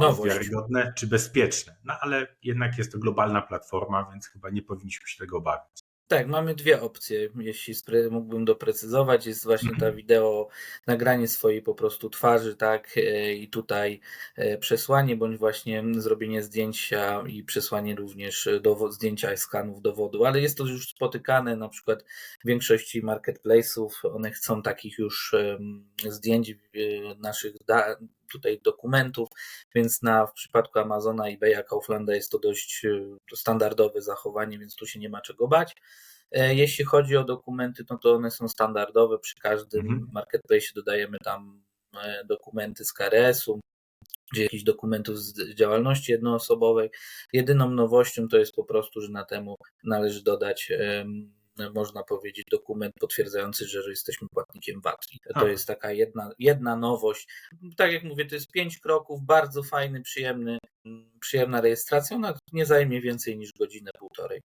Nowość. wiarygodne czy bezpieczne. No ale jednak jest to globalna platforma, więc chyba nie powinniśmy się tego obawiać. Tak, mamy dwie opcje, jeśli mógłbym doprecyzować. Jest właśnie ta Mhm. wideo, nagranie swojej po prostu twarzy, tak, e, i tutaj e, przesłanie, bądź właśnie zrobienie zdjęcia i przesłanie również dowo- zdjęcia skanów dowodu, ale jest to już spotykane na przykład w większości marketplace'ów. One chcą takich już zdjęć e, naszych da- tutaj dokumentów, więc na, w przypadku Amazona, eBaya, Kauflanda jest to dość e, standardowe zachowanie, więc tu się nie ma czego bać. E, Jeśli chodzi o dokumenty, no to one są standardowe. Przy każdym Mhm. marketplace dodajemy tam e, dokumenty z KRS-u, czy jakichś dokumentów z działalności jednoosobowej. Jedyną nowością to jest po prostu, że na temu należy dodać, em, można powiedzieć, dokument potwierdzający, że że jesteśmy płatnikiem VAT. To A. jest taka jedna, jedna nowość. Tak jak mówię, to jest pięć kroków, bardzo fajny, przyjemny, mm, przyjemna rejestracja. Ona nie zajmie więcej niż godzinę, półtorej.